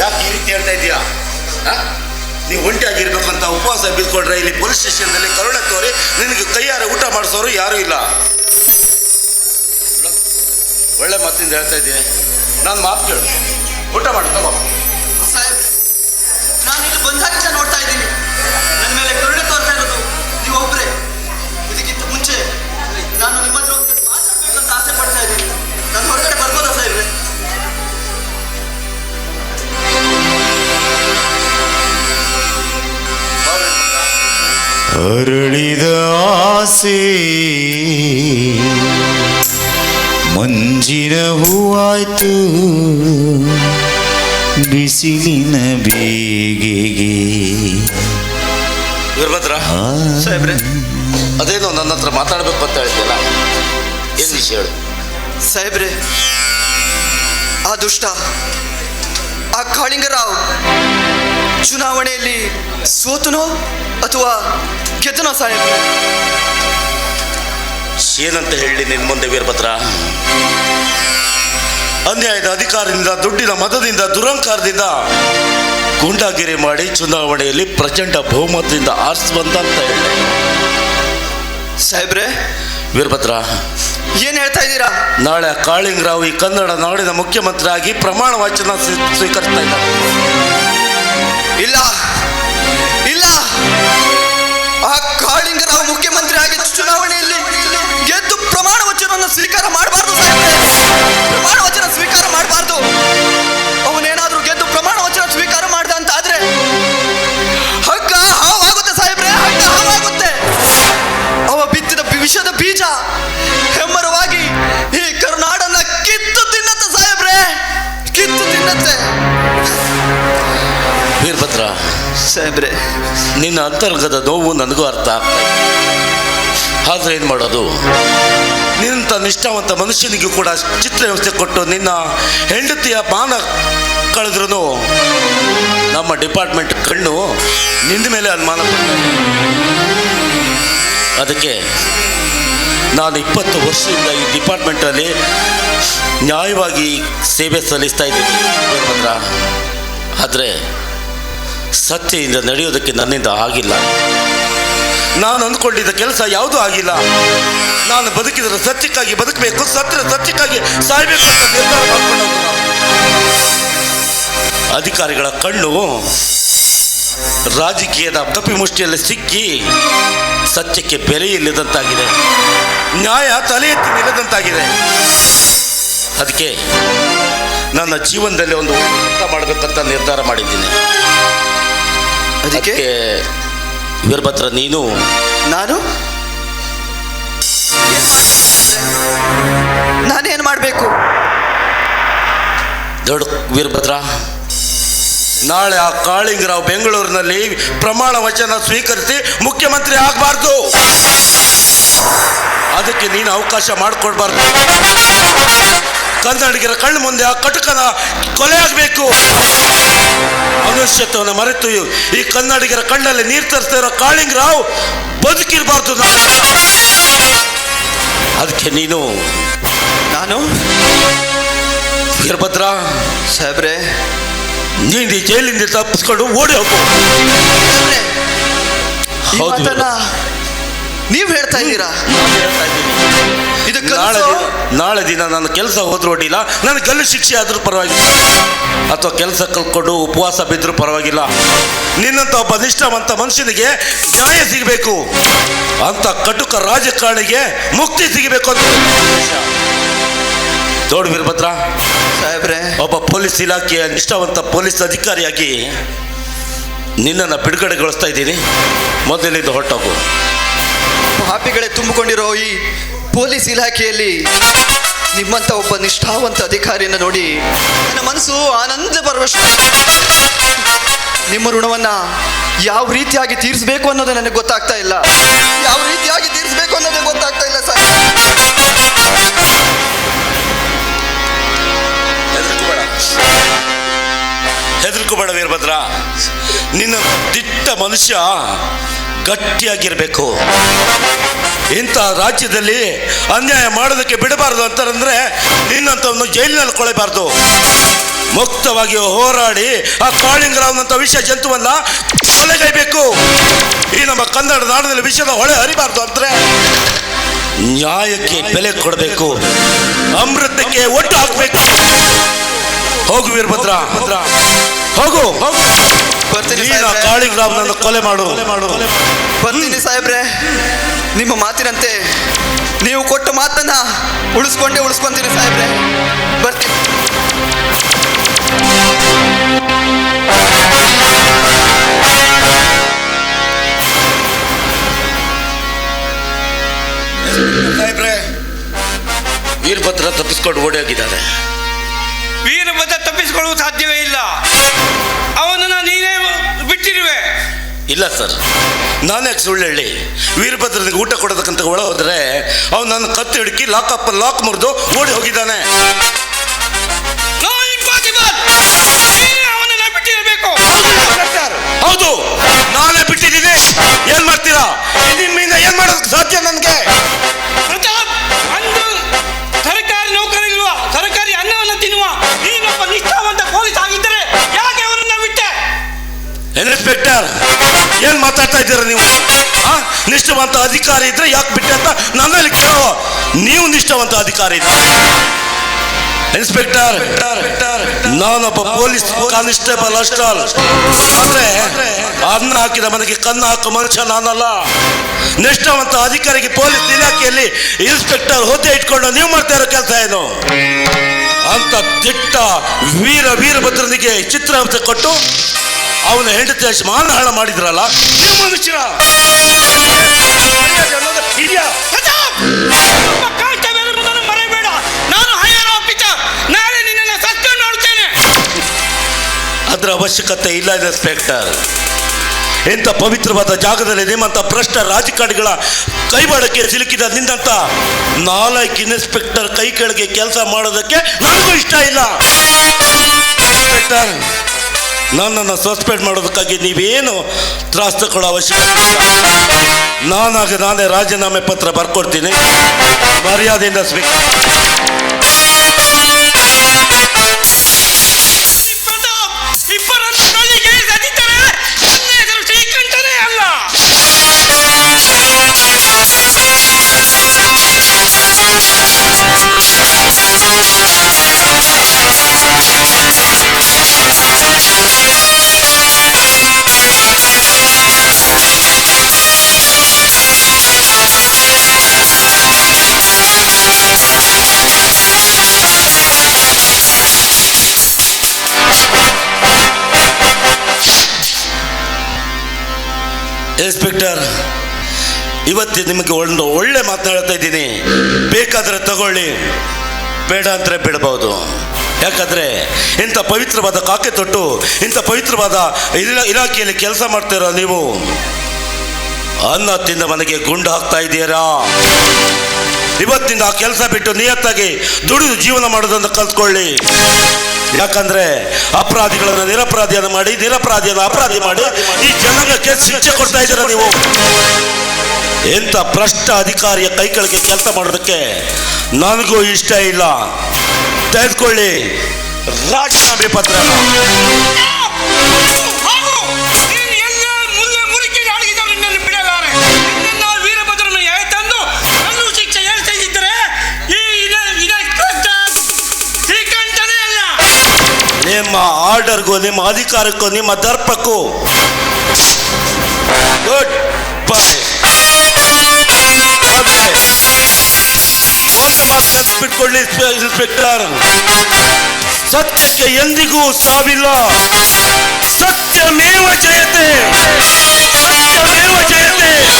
ಯಾಕೆ ಈ ರೀತಿ ಹೇಳ್ತಾ ಇದೀಯಾ? ನೀವು ಒಂಟಿಯಾಗಿರ್ಬೇಕಂತ ಉಪವಾಸ ಬಿದ್ಕೊಂಡ್ರೆ ಇಲ್ಲಿ ಪೊಲೀಸ್ ಸ್ಟೇಷನ್ನಲ್ಲಿ ಕರುಣೆ ತೋರಿ ನಿನಗೆ ಕೈಯಾರೆ ಊಟ ಮಾಡಿಸೋರು ಯಾರೂ ಇಲ್ಲ. ಒಳ್ಳೆ ಮಾತಿಂದ ಹೇಳ್ತಾ ಇದ್ದೀನಿ. ನಾನು ಮಾತು ಕೇಳು. ಊಟ ಮಾಡಿ, ತಗೋ. ನಾನು ಇಲ್ಲಿ ಬಂದಾಗಿಂದ ನೋಡ್ತಾ ಇದ್ದೀನಿ. ನನ್ನ ಮೇಲೆ ಕರುಣೆ ತೋರ್ತಾ ಇರೋದು ನೀವು ಒಬ್ಬರೇ ಇದಕ್ಕಿಂತ ಮುಂಚೆ ನಾನು ನಿಮ್ಮ ಹತ್ರ ಒಂದು ಮಾತಾಡ್ಬೇಕಂತ ಆಸೆ ಪಡ್ತಾ ಇದ್ದೀನಿ. ನಾನು ಹೊರಗಡೆ ಬರ್ಬೋದಾ ಸಾಹೇಬ್ರೆ? ಅರಳಿದ ಆಸೆ. ಮಂಜಿನ ಹೂವಾಯ್ತು. ಬಿಸಿಲಿನ ಬೇಗೆಗೆ. ವೀರಭದ್ರ ಸಾಹೇಬ್ರೆ ಅದೇನೋ ನನ್ನ ಹತ್ರ ಮಾತಾಡ್ಬೇಕು ಅಂತ ಹೇಳಿದ್ಯಲ್ಲ? ಏನು ವಿಷಯ ಹೇಳು? ಸಾಹೇಬ್ರೆ ಆ ದುಷ್ಟ ಆ ಕಾಳಿಂಗರಾವ್ ಚುನಾವಣೆಯಲ್ಲಿ ಸೋತನೋ ಅಥವಾ ಗೆದ್ದನೋ ಸಾಹೇಬ್ ಏನಂತ ಹೇಳಿ ನಿನ್ ಮುಂದೆ ವೀರಭದ್ರ? ಅನ್ಯಾಯದ ಅಧಿಕಾರದಿಂದ ದುಡ್ಡಿನ ಮತದಿಂದ ದುರಂಕಾರದಿಂದ ಗೂಂಡಾಗಿರಿ ಮಾಡಿ ಚುನಾವಣೆಯಲ್ಲಿ ಪ್ರಚಂಡ ಬಹುಮತದಿಂದ ಆರಿಸಿ ಬಂದ ಅಂತ ಹೇಳಿ. ಸಾಹೇಬ್ರೆ ವೀರಭದ್ರ ಏನ್ ಹೇಳ್ತಾ ಇದ್ದೀರಾ? ನಾಳೆ ಕಾಳಿಂಗರಾವ್ ಈ ಕನ್ನಡ ನಾಡಿನ ಮುಖ್ಯಮಂತ್ರಿ ಆಗಿ ಪ್ರಮಾಣ ವಚನ ಸ್ವೀಕರಿಸ್ತಾ ಇದ್ದಾರೆ. ಇಲ್ಲ. ಮುಖ್ಯಮಂತ್ರಿ ಆಗಿ ಚುನಾವಣೆಯಲ್ಲಿ ಗೆದ್ದು ಪ್ರಮಾಣ ವಚನವನ್ನು ಸ್ವೀಕಾರ ಮಾಡಬಾರ್ದು ಸಾಹೇಬ್ರೆ. ಪ್ರಮಾಣ ವಚನ ಸ್ವೀಕಾರ ಮಾಡಬಾರ್ದು. ಅವನೇನಾದ್ರೂ ಗೆದ್ದು ಪ್ರಮಾಣ ವಚನ ಸ್ವೀಕಾರ ಮಾಡಿದ ಅಂತ ಆದ್ರೆ ಹಗ್ಗ ಹಾವಾಗುತ್ತೆ ಸಾಹೇಬ್ರೆ ಹಗ್ಗ ಹಾವಾಗುತ್ತೆ. ಅವ ಬಿತ್ತಿದ ವಿಷದ ಬೀಜ ಹೆಮ್ಮರವಾಗಿ ಈ ಕರುನಾಡನ್ನ ಕಿತ್ತು ತಿನ್ನತ್ತೆ ಸಾಹೇಬ್ರೆ. ಕಿತ್ತು ತಿನ್ನತ್ತೆ. ವೀರಭದ್ರ ಸಾಹೇಬ್ರೆ ನಿನ್ನ ಅಂತರ್ಗದ ನೋವು ನನಗೂ ಅರ್ಥ ಆದ್ರೆ ಏನು ಮಾಡೋದು? ನಿನ್ನಂಥ ನಿಷ್ಠಾವಂತ ಮನುಷ್ಯನಿಗೂ ಕೂಡ ಚಿತ್ರ ವ್ಯವಸ್ಥೆ ಕೊಟ್ಟು ನಿನ್ನ ಹೆಂಡತಿಯ ಮಾನ ಕಳೆದ್ರೂ ನಮ್ಮ ಡಿಪಾರ್ಟ್ಮೆಂಟ್ ಕಣ್ಣು ನಿನ್ನ ಮೇಲೆ ಅನುಮಾನ ಅದಕ್ಕೆ ನಾನು ಇಪ್ಪತ್ತು ವರ್ಷದಿಂದ ಈ ಡಿಪಾರ್ಟ್ಮೆಂಟಲ್ಲಿ ನ್ಯಾಯವಾಗಿ ಸೇವೆ ಸಲ್ಲಿಸ್ತಾ ಇದ್ದೀನಿ. ಆದರೆ ಸತ್ಯದಿಂದ ನಡೆಯೋದಕ್ಕೆ ನನ್ನಿಂದ ಆಗಿಲ್ಲ. ನಾನು ಅಂದ್ಕೊಂಡಿದ್ದ ಕೆಲಸ ಯಾವುದೂ ಆಗಿಲ್ಲ. ನಾನು ಬದುಕಿದರೆ ಸತ್ಯಕ್ಕಾಗಿ ಬದುಕಬೇಕು ಸತ್ಯ ಸತ್ಯಕ್ಕಾಗಿ ಸಾಯ್ಬೇಕು ಅಂತ ನಿರ್ಧಾರ ಮಾಡ್ಕೊಂಡು ಅಧಿಕಾರಿಗಳ ಕಣ್ಣು ರಾಜಕೀಯದ ಕಪಿಮುಷ್ಟಿಯಲ್ಲಿ ಸಿಕ್ಕಿ ಸತ್ಯಕ್ಕೆ ಬೆಲೆ ಇಲ್ಲದಂತಾಗಿದೆ. ನ್ಯಾಯ ತಲೆ ಎತ್ತಿ ನಿಲ್ಲದಂತಾಗಿದೆ. ಅದಕ್ಕೆ ನನ್ನ ಜೀವನದಲ್ಲಿ ಒಂದು ಮಾಡಬೇಕಂತ ನಿರ್ಧಾರ ಮಾಡಿದ್ದೀನಿ. ಅದಕ್ಕೆ? ಇವರ ವೀರಭದ್ರ ನೀನು? ನಾನು? ನಾನೇನು ಮಾಡಬೇಕು? ದೊಡ್ಡ ವೀರಭದ್ರ ನಾಳೆ ಆ ಕಾಳಿಂಗರಾವ್ ಬೆಂಗಳೂರಿನಲ್ಲಿ ಪ್ರಮಾಣ ವಚನ ಸ್ವೀಕರಿಸಿ ಮುಖ್ಯಮಂತ್ರಿ ಆಗಬಾರ್ದು. ಅದಕ್ಕೆ ನೀನು ಅವಕಾಶ ಮಾಡಿಕೊಡ್ಬಾರ್ದು ಕನ್ನಡಿಗರ ಕಣ್ಣು ಮುಂದೆ ಆ ಕಟುಕನ ಕೊಲೆ ಆಗಬೇಕು. ಮನುಷ್ಯತ್ವವನ್ನು ಮರೆತು ಈ ಕನ್ನಡಿಗರ ಕಣ್ಣಲ್ಲಿ ನೀರು ತರಿಸ್ತಾ ಇರೋ ಕಾಳಿಂಗರಾವ್ ಬದುಕಿರಬಾರ್ದು ಅದಕ್ಕೆ ನೀನು ನಾನು? ವೀರಭದ್ರ ಸಾಹೇಬ್ರೆ. ನೀನು ಈ ಜೈಲಿಂದ ತಪ್ಪಿಸ್ಕೊಂಡು ಓಡಿ ಹೋಗು. ಹೌದು ನೀವ್ ಹೇಳ್ತಾ ಇದ್ದೀರಾ? ಇದು ನಾಳೆ? ದಿನ ನಾಳೆ ದಿನ ನನ್ನ ಕೆಲಸ ಹೋದ್ರೂ ಅಡ್ಡಿಲ್ಲ ನನ್ನ ಗಲ್ಲು ಶಿಕ್ಷೆ ಆದರೂ ಪರವಾಗಿಲ್ಲ. ಅಥವಾ ಕೆಲಸ ಕಲ್ಕೊಂಡು ಉಪವಾಸ ಬಿದ್ದರೂ ಪರವಾಗಿಲ್ಲ. ನಿನ್ನಂಥ ಒಬ್ಬ ನಿಷ್ಠಾವಂತ ಮನುಷ್ಯನಿಗೆ ನ್ಯಾಯ ಸಿಗಬೇಕು. ಅಂತ ಕಟುಕ ರಾಜಕಾರಣಿಗೆ ಮುಕ್ತಿ ಸಿಗಬೇಕು ಅಂತ. ನನ್ನ ಉದ್ದೇಶ. ನೋಡು ವೀರಭದ್ರ ಸಾಹೇಬ್ರೆ. ಒಬ್ಬ ಪೊಲೀಸ್ ಇಲಾಖೆಯ ನಿಷ್ಠಾವಂತ ಪೊಲೀಸ್ ಅಧಿಕಾರಿಯಾಗಿ ನಿನ್ನನ್ನು ಬಿಡುಗಡೆಗೊಳಿಸ್ತಾ ಇದ್ದೀನಿ. ಮೊದಲಿಂದ ಹೊರಟೋಗು. ಪಾಪಿಗಳೇ ತುಂಬಿಕೊಂಡಿರೋ ಈ ಪೊಲೀಸ್ ಇಲಾಖೆಯಲ್ಲಿ ನಿಮ್ಮಂತ ಒಬ್ಬ ನಿಷ್ಠಾವಂತ ಅಧಿಕಾರಿಯನ್ನು ನೋಡಿ ನನ್ನ ಮನಸ್ಸು ಆನಂದ ಬರುವಷ್ಟು ನಿಮ್ಮ ಋಣವನ್ನ ಯಾವ ರೀತಿಯಾಗಿ ತೀರಿಸಬೇಕು ಅನ್ನೋದು ನನಗೆ ಗೊತ್ತಾಗ್ತಾ ಇಲ್ಲ. ಯಾವ ರೀತಿಯಾಗಿ ತೀರಿಸಬೇಕು ಅನ್ನೋದು ಗೊತ್ತಾಗ್ತಾ ಇಲ್ಲ ಸರ್. ಹೆದರ್ಕೋಬೇಡ ವೀರಭದ್ರ. ನಿನ್ನ ದಿಟ್ಟ ಮನುಷ್ಯ ಗಟ್ಟಿಯಾಗಿರ್ಬೇಕು. ಇಂಥ ರಾಜ್ಯದಲ್ಲಿ ಅನ್ಯಾಯ ಮಾಡೋದಕ್ಕೆ ಬಿಡಬಾರದು ಅಂತಂದ್ರೆ ನಿನ್ನಂಥವನ್ನು ಜೈಲಿನಲ್ಲಿ ಕೊಳೆಬಾರ್ದು. ಮುಕ್ತವಾಗಿ ಹೋರಾಡಿ ಆ ಕಾಳಿಂಗರಾವ್ನಂಥ ವಿಷ ಜಂತುವನ್ನ ಕೊಲೆಗೈಬೇಕು ಈ ನಮ್ಮ ಕನ್ನಡ ನಾಡಿನಲ್ಲಿ ವಿಷದ ಹೊಳೆ ಹರಿಬಾರ್ದು ಅಂದ್ರೆ ನ್ಯಾಯಕ್ಕೆ ಬೆಲೆ ಕೊಡಬೇಕು. ಅಮೃತಕ್ಕೆ ಒಟ್ಟು ಹಾಕ್ಬೇಕು. ಹೋಗು ವೀರಭದ್ರ ಹೋಗು. ಹೋಗು ಬರ್ತೀನಿ ನೀನು ಆ ಸಾಹೇಬ್ರೆ. ಕಾಳಿಂಗರಾವ್ನನ್ನು ಕೊಲೆ ಮಾಡು. ಬರ್ತೀನಿ ಸಾಹೇಬ್ರೆ. ನಿಮ್ಮ ಮಾತಿನಂತೆ ನೀವು ಕೊಟ್ಟ ಮಾತನ್ನ ಉಳಿಸ್ಕೊಂಡೆ ಉಳಿಸ್ಕೊಂತೀನಿ ಸಾಹೇಬ್ರೆ. ಬರ್ತೀನಿ. ಸಾಹೇಬ್ರೆ ವೀರಭದ್ರ ತಪ್ಪಿಸ್ಕೊಂಡು ಓಡಿ ಹೋಗಿದ್ದಾರೆ ವೀರಭದ್ರ ತಪ್ಪಿಸ್ಕೊಳ್ಳುವ ಸಾಧ್ಯವೇ ಇಲ್ಲ. ಇಲ್ಲ ಸರ್. ನಾನ್ಯಾಕೆ ಸುಳ್ಳು ಹೇಳಿ? ವೀರಭದ್ರನಿಗೆ ಊಟ ಕೊಡೋದಕ್ಕಂತ ಒಳ ಹೋದ್ರೆ ಅವ್ನು ನನ್ನ ಕತ್ತು ಹಿಡುಕಿ ಲಾಕಪ್ಪ ಲಾಕ್ ಮುರಿದು ಓಡಿ ಹೋಗಿದ್ದಾನೆ. ನೀನೇ ಹೌದು ನಾನೇ ಬಿಟ್ಟಿದ್ದೀನಿ. ಏನ್ ಮಾಡ್ತೀರಾ? ನಿಮ್ಮಿಂದ ಏನ್ ಮಾಡೋದಕ್ಕೆ ಸಾಧ್ಯ ನನಗೆ? ಇದ್ದೀರಾ ನೀವು? ನಿಷ್ಠಾವಂತ ಅಧಿಕಾರಿ ಇದ್ರೆ ಯಾಕೆ ಬಿಟ್ಟೆ ಅಂತ ನನ್ನಲ್ಲಿ ಕೇಳೋ. ನೀವು ನಿಷ್ಠವಂತ ಅಧಿಕಾರಿ ಇನ್ಸ್ಪೆಕ್ಟರ್, ನಾನೊಬ್ಬ ಪೊಲೀಸ್ ಕಾನ್ಸ್ಟೇಬಲ್ ಅಷ್ಟಲ್ ಆದ್ರೆ ಅನ್ನ ಹಾಕಿದ ಮನೆಗೆ ಕನ್ನ ಹಾಕೋ ಮನುಷ್ಯ ನಾನಲ್ಲ. ನಿಷ್ಠಾವಂತ ಅಧಿಕಾರಿಗೆ ಪೊಲೀಸ್ ಇಲಾಖೆಯಲ್ಲಿ ಇನ್ಸ್ಪೆಕ್ಟರ್ ಹುದ್ದೆ ಇಟ್ಕೊಂಡು ನೀವು ಮಾಡ್ತಾ ಇರೋ ಕೆಲಸ ಏನು? ಅಂತ ದಿಟ್ಟ ವೀರ ವೀರಭದ್ರನಿಗೆ ಚಿತ್ರಾಂಶ ಕೊಟ್ಟು ಅವನ ಹೆಂಡತಿ ಮಾನಹಾಳ ಮಾಡಿದ್ರಲ್ಲ ನೀವು ಮನುಷ್ಯರ ಅದರ ಅವಶ್ಯಕತೆ ಇಲ್ಲ, ಇನ್ಸ್ಪೆಕ್ಟರ್. ಇಂಥ ಪವಿತ್ರವಾದ ಜಾಗದಲ್ಲಿ ನಿಮ್ಮಂಥ ಭ್ರಷ್ಟ ರಾಜಕಾರಣಿಗಳ ಕೈವಾಡಕ್ಕೆ ಸಿಲುಕಿದ ನಿನ್ನಂಥ ನಾಲ್ಕು ಇನ್ಸ್ಪೆಕ್ಟರ್ ಕೈ ಕೆಳಗೆ ಕೆಲಸ ಮಾಡೋದಕ್ಕೆ ನನಗೂ ಇಷ್ಟ ಇಲ್ಲ. ನನ್ನನ್ನು ಸಸ್ಪೆಂಡ್ ಮಾಡೋದಕ್ಕಾಗಿ ನೀವೇನು ತ್ರಾಸ ತಗೊಳ್ಳೋ ಅವಶ್ಯಕತೆ ಇಲ್ಲ. ನಾನಾಗ ನಾನೇ ರಾಜೀನಾಮೆ ಪತ್ರ ಬರ್ಕೊಡ್ತೀನಿ. ಮರ್ಯಾದೆಯಿಂದ ಸ್ವೀಕಾರ ಇನ್ಸ್ಪೆಕ್ಟರ್, ಇವತ್ತು ನಿಮಗೆ ಒಂದು ಒಳ್ಳೆ ಮಾತನಾಡ್ತಾ ಇದ್ದೀನಿ. ಬೇಕಾದರೆ ತಗೊಳ್ಳಿ. ಬೇಡ ಅಂದರೆ ಬಿಡಬಹುದು ಯಾಕಂದರೆ ಇಂಥ ಪವಿತ್ರವಾದ ಕಾಕೆ ತೊಟ್ಟು, ಇಂಥ ಪವಿತ್ರವಾದ ಇಲಾ, ಇಲಾಖೆಯಲ್ಲಿ ಕೆಲಸ ಮಾಡ್ತೀರ ನೀವು ಅನ್ನ ತಿಂದ ಮನೆಗೆ ಗುಂಡು ಹಾಕ್ತಾ ಇದ್ದೀರಾ ಇವತ್ತಿಂದ ಆ ಕೆಲಸ ಬಿಟ್ಟು ನಿಯತ್ತಾಗಿ ದುಡಿದು ಜೀವನ ಮಾಡೋದನ್ನು ಕಲ್ತ್ಕೊಳ್ಳಿ. ಯಾಕಂದ್ರೆ ಅಪರಾಧಿಗಳನ್ನ ನಿರಪರಾಧಿಯನ್ನ ಮಾಡಿ, ನಿರಪರಾಧಿಯನ್ನ ಅಪರಾಧಿ ಮಾಡಿ ಈ ಜನಾಂಗಕ್ಕೆ ಶಿಕ್ಷೆ ಕೊಡ್ತಾ ಇದ್ದೀರಾ ನೀವು? ಎಂಥ ಭ್ರಷ್ಟ ಅಧಿಕಾರಿಯ ಕೈ ಕೆಳಗೆ ಕೆಲಸ ಮಾಡೋದಕ್ಕೆ ನನಗೂ ಇಷ್ಟ ಇಲ್ಲ. ತೆಗೆದುಕೊಳ್ಳಿ. ರಾಜೀನಾಮೆ ಪತ್ರ. आर्डर को अधिकार को दर्प को इंस्पेक्टर सत्य के एंदिगू साविला सत्यमेव जयते सत्यमेव जयते